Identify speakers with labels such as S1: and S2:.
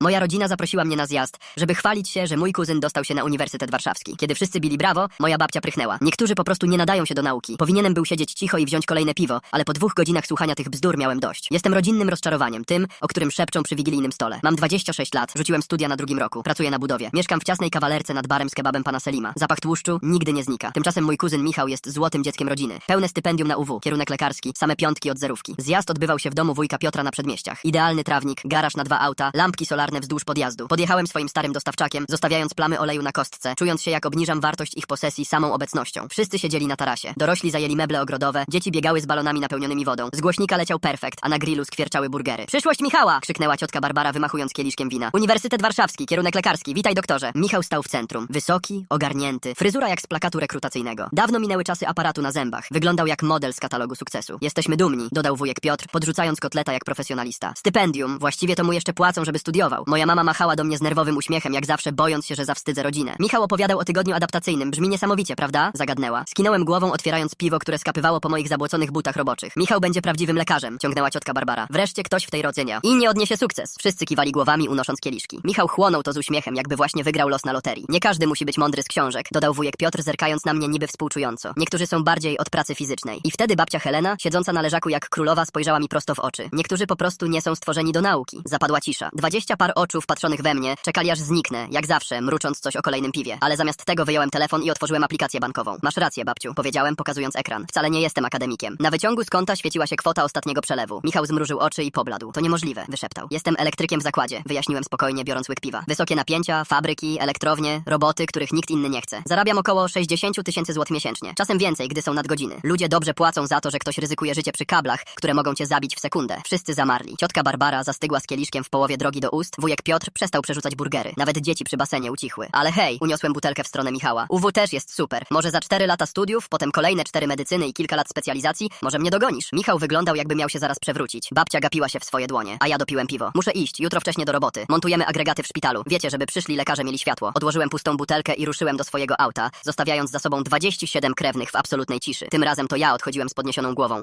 S1: Moja rodzina zaprosiła mnie na zjazd, żeby chwalić się, że mój kuzyn dostał się na Uniwersytet Warszawski. Kiedy wszyscy bili brawo, moja babcia prychnęła. Niektórzy po prostu nie nadają się do nauki. Powinienem był siedzieć cicho i wziąć kolejne piwo, ale po dwóch godzinach słuchania tych bzdur miałem dość. Jestem rodzinnym rozczarowaniem, tym, o którym szepczą przy wigilijnym stole. Mam 26 lat, rzuciłem studia na drugim roku, pracuję na budowie. Mieszkam w ciasnej kawalerce nad barem z kebabem pana Selima. Zapach tłuszczu nigdy nie znika. Tymczasem mój kuzyn Michał jest złotym dzieckiem rodziny. Pełne stypendium na UW, kierunek lekarski, same piątki od zerówki. Zjazd odbywał się w domu wujka Piotra na przedmieściach. Idealny trawnik, garaż na dwa auta, lampki solarne wzdłuż podjazdu. Podjechałem swoim starym dostawczakiem, zostawiając plamy oleju na kostce, czując się jak obniżam wartość ich posesji samą obecnością. Wszyscy siedzieli na tarasie. Dorośli zajęli meble ogrodowe, dzieci biegały z balonami napełnionymi wodą. Z głośnika leciał perfekt, a na grillu skwierczały burgery. Przyszłość Michała! krzyknęła ciotka Barbara wymachując kieliszkiem wina. Uniwersytet Warszawski, kierunek lekarski. Witaj doktorze. Michał stał w centrum. Wysoki, ogarnięty, fryzura jak z plakatu rekrutacyjnego. Dawno minęły czasy aparatu na zębach. Wyglądał jak model z katalogu sukcesu. Jesteśmy dumni, dodał wujek Piotr, podrzucając kotleta jak profesjonalista. Stypendium, właściwie to mu jeszcze płacą, żeby. Moja mama machała do mnie z nerwowym uśmiechem, jak zawsze bojąc się, że zawstydzę rodzinę. Michał opowiadał o tygodniu adaptacyjnym. Brzmi niesamowicie, prawda? Zagadnęła. Skinąłem głową, otwierając piwo, które skapywało po moich zabłoconych butach roboczych. Michał będzie prawdziwym lekarzem, ciągnęła ciotka Barbara. Wreszcie ktoś w tej rodzenia. I nie odniesie sukces. Wszyscy kiwali głowami, unosząc kieliszki. Michał chłonął to z uśmiechem, jakby właśnie wygrał los na loterii. Nie każdy musi być mądry z książek, dodał wujek Piotr, zerkając na mnie niby współczująco. Niektórzy są bardziej od pracy fizycznej. I wtedy babcia Helena, siedząca na leżaku jak królowa, spojrzała mi prosto w oczy. Niektórzy po prostu nie są stworzeni do nauki. Zapadła cisza. Dwadzieścia par oczu wpatrzonych we mnie czekali aż zniknę, jak zawsze, mrucząc coś o kolejnym piwie. Ale zamiast tego wyjąłem telefon i otworzyłem aplikację bankową. Masz rację, babciu, powiedziałem, pokazując ekran. Wcale nie jestem akademikiem. Na wyciągu z konta świeciła się kwota ostatniego przelewu. Michał zmrużył oczy i pobladł. To niemożliwe, wyszeptał. Jestem elektrykiem w zakładzie, wyjaśniłem spokojnie, biorąc łyk piwa. Wysokie napięcia, fabryki, elektrownie, roboty, których nikt inny nie chce. Zarabiam około 60 tysięcy złotych miesięcznie. Czasem więcej, gdy są nadgodziny. Ludzie dobrze płacą za to, że ktoś ryzykuje życie przy kablach, które mogą cię zabić w sekundę. Wszyscy zamarli. Ciotka Barbara zastygła z kieliszkiem w połowie drogi do ust. Wujek Piotr przestał przerzucać burgery. Nawet dzieci przy basenie ucichły. Ale hej, uniosłem butelkę w stronę Michała. UW też jest super. Może za 4 lata studiów, potem kolejne 4 medycyny i kilka lat specjalizacji, może mnie dogonisz. Michał wyglądał jakby miał się zaraz przewrócić. Babcia gapiła się w swoje dłonie, a ja dopiłem piwo. Muszę iść, jutro wcześnie do roboty. Montujemy agregaty w szpitalu. Wiecie, żeby przyszli lekarze mieli światło. Odłożyłem pustą butelkę i ruszyłem do swojego auta, zostawiając za sobą 27 krewnych w absolutnej ciszy. Tym razem to ja odchodziłem z podniesioną głową.